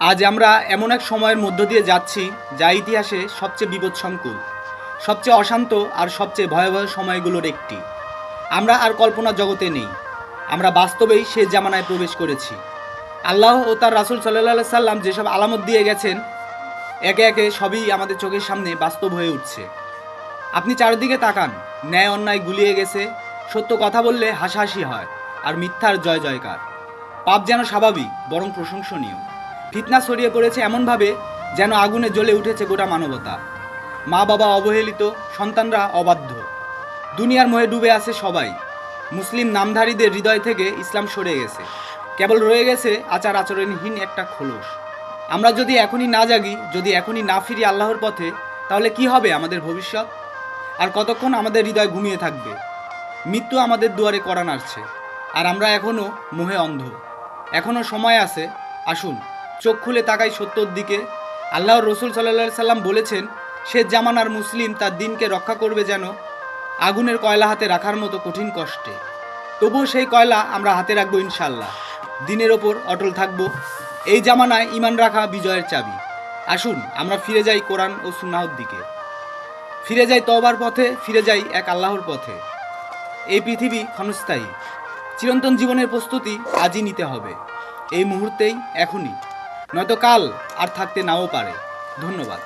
আজ আমরা এমন এক সময়ের মধ্য দিয়ে যাচ্ছি যা ইতিহাসে সবচেয়ে বিপদসংকুল, সবচেয়ে অশান্ত আর সবচেয়ে ভয়াবহ সময়গুলোর একটি। আমরা আর কল্পনা জগতে নেই। আমরা বাস্তবেই সে জামানায় প্রবেশ করেছি। আল্লাহ ও তার রাসুল সাল্লাহ সাল্লাম যেসব আলামত দিয়ে গেছেন, একে একে সবই আমাদের চোখের সামনে বাস্তব হয়ে উঠছে। আপনি চারিদিকে তাকান, ন্যায় অন্যায় গুলিয়ে গেছে, সত্য কথা বললে হাসাহাসি হয় আর মিথ্যার জয় জয়কার। পাপ যেন স্বাভাবিক, বরং প্রশংসনীয়। ফিতনা ছড়িয়ে পড়েছে এমনভাবে যেন আগুনে জ্বলে উঠেছে গোটা মানবতা। মা বাবা অবহেলিত, সন্তানরা অবাধ্য। দুনিয়ার মোহে ডুবে আছে সবাই। মুসলিম নামধারীদের হৃদয় থেকে ইসলাম সরে গেছে। কেবল রয়ে গেছে আচার আচরণহীন একটা খোলস। আমরা যদি এখনই না জাগি, যদি এখনই না ফিরি আল্লাহর পথে, তাহলে কি হবে আমাদের ভবিষ্যৎ? আর কতক্ষণ আমাদের হৃদয় ঘুমিয়ে থাকবে? মৃত্যু আমাদের দুয়ারে করা নাড়ছে। আর আমরা এখনও মোহে অন্ধ। এখনও সময় আছে, আসুন চোখ খুলে তাকাই সত্যর দিকে। আল্লাহর রসুল সাল্লা সাল্লাম বলেছেন, সে জামানার মুসলিম তার দিনকে রক্ষা করবে যেন আগুনের কয়লা হাতে রাখার মতো কঠিন কষ্টে। তবুও সেই কয়লা আমরা হাতে রাখব ইনশাল্লাহ দিনের ওপর অটল থাকব। এই জামানায় ইমান রাখা বিজয়ের চাবি। আসুন, আমরা ফিরে যাই কোরআন ও সুনাহর দিকে। ফিরে যাই তবার পথে, ফিরে যাই এক আল্লাহর পথে। এই পৃথিবী ক্ষণস্থায়ী। চিরন্তন জীবনের প্রস্তুতি আজই নিতে হবে। এই মুহূর্তেই, এখনই। নয়তো কাল আর থাকতে নাও পারে। ধন্যবাদ।